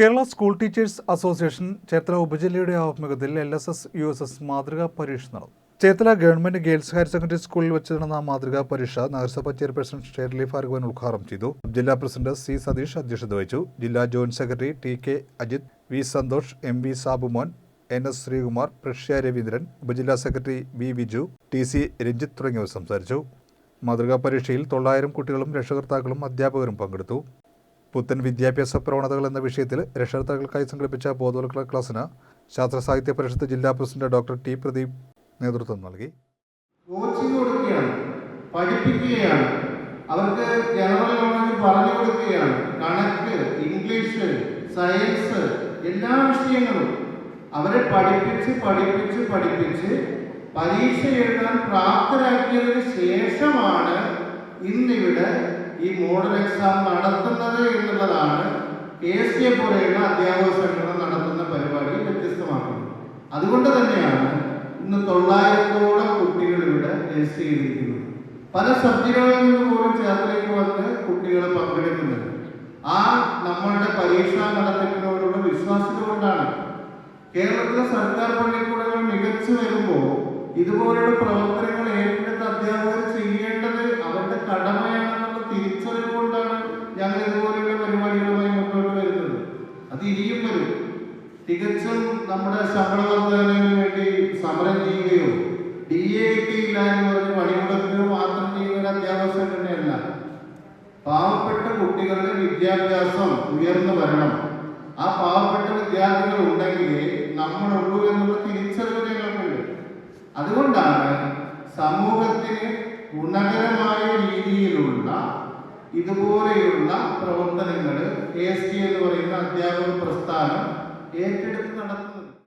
Kerala school teachers association Cherthala ഉപജില്ലയുടെ ആഭിമുഖ്യത്തിൽ L S S U S S മാതൃകാ പരീക്ഷ നടന്നു. Cherthala government girls higher secondary സ്കൂളിൽ വെച്ച് നടന്ന മാതൃകാ പരീക്ഷ നഗരസഭ ചെയർപേഴ്സൺ ഷേർലി ഫാർഗവൻ ഉദ്ഘാടനം ചെയ്തു. ജില്ലാ പ്രസിഡന്റ് സി സതീഷ് അധ്യക്ഷത വഹിച്ചു. ജില്ലാ joint secretary T K Ajith V Santhosh M V Sabumon N S Sreekumar Prashya Raveendran ഉപജില്ലാ secretary V Viju T C Ranjith തുടങ്ങിയവർ സംസാരിച്ചു. മാതൃകാ പരീക്ഷയിൽ തൊള്ളായിരം കുട്ടികളും രക്ഷകർത്താക്കളും അധ്യാപകരും പങ്കെടുത്തു. പുത്തൻ വിദ്യാഭ്യാസ പ്രവണതകൾ എന്ന വിഷയത്തിൽ രക്ഷകർത്താക്കൾക്കായി സംഘടിപ്പിച്ച ബോധവൽക്കരണ ക്ലാസ്സിന് ശാസ്ത്ര സാഹിത്യ പരിഷത്ത് ജില്ലാ പ്രസിഡന്റ് ഡോക്ടർ ടി പ്രദീപ് നേതൃത്വം നൽകി. കോച്ചിങ് കൊടുക്കുകയാണ് പഠിപ്പിക്കുകയാണ് അവർക്ക് ജനറൽ നോളജ് പറഞ്ഞു കൊടുക്കുകയാണ്. കണക്ക് ഇംഗ്ലീഷ് സയൻസ് എല്ലാ വിഷയങ്ങളും അവരെ പഠിപ്പിച്ച് പഠിപ്പിച്ച് പഠിപ്പിച്ച് പരീക്ഷ എഴുതാൻ പ്രാപ്തരാക്കിയതിന് ശേഷമാണ് ഇന്നിവിടെ ഈ മോഡൽ എക്സാം നടത്തുന്നത്. സി എ പോലെയുള്ള നടത്തുന്ന പരിപാടി വ്യത്യസ്തമാക്കുന്നത് അതുകൊണ്ട് തന്നെയാണ് ഇന്ന് തൊള്ളായിരത്തോളം കുട്ടികൾ ഇവിടെ രജിസ്റ്റർ ചെയ്തിരിക്കുന്നത്. പല സബ്ജികളിൽ നിന്ന് പോലും ചേർത്തലേക്ക് വന്ന് കുട്ടികൾ പങ്കെടുക്കുന്നുണ്ട്. ആ നമ്മളുടെ പരീക്ഷാ നടത്തിപ്പിനോടുള്ള വിശ്വാസത കേരളത്തിലെ സർക്കാർ പള്ളിക്കൂടങ്ങൾ മികച്ചു വരുമ്പോൾ ഇതുപോലുള്ള പ്രവർത്തനങ്ങൾ ഏറ്റെടുത്ത് അധ്യാപകർ തികച്ചും നമ്മുടെ ശമ്പള വർധനവിന് വേണ്ടി സമരം ചെയ്യുകയോ ഡി എ ടി ഇല്ല എന്ന് പറഞ്ഞ് പണിമുടക്കുകയോ മാത്രം ചെയ്യുന്ന ഒരു തന്നെയല്ല. പാവപ്പെട്ട കുട്ടികളുടെ വിദ്യാഭ്യാസം ഉയർന്നു വരണം. ആ പാവപ്പെട്ട വിദ്യാർത്ഥികൾ ഉണ്ടെങ്കിൽ നമ്മളുള്ളൂ എന്നുള്ള തിരിച്ചറിവ് ഞങ്ങൾക്കുണ്ട്. അതുകൊണ്ടാണ് സമൂഹത്തിന് ഗുണകരമായ രീതിയിലുള്ള ഇതുപോലെയുള്ള പ്രവർത്തനങ്ങൾ എസ് ടി എന്ന് പറയുന്ന അധ്യാപക പ്രസ്ഥാനം ഏറ്റെടുത്ത് നടത്തുന്നത്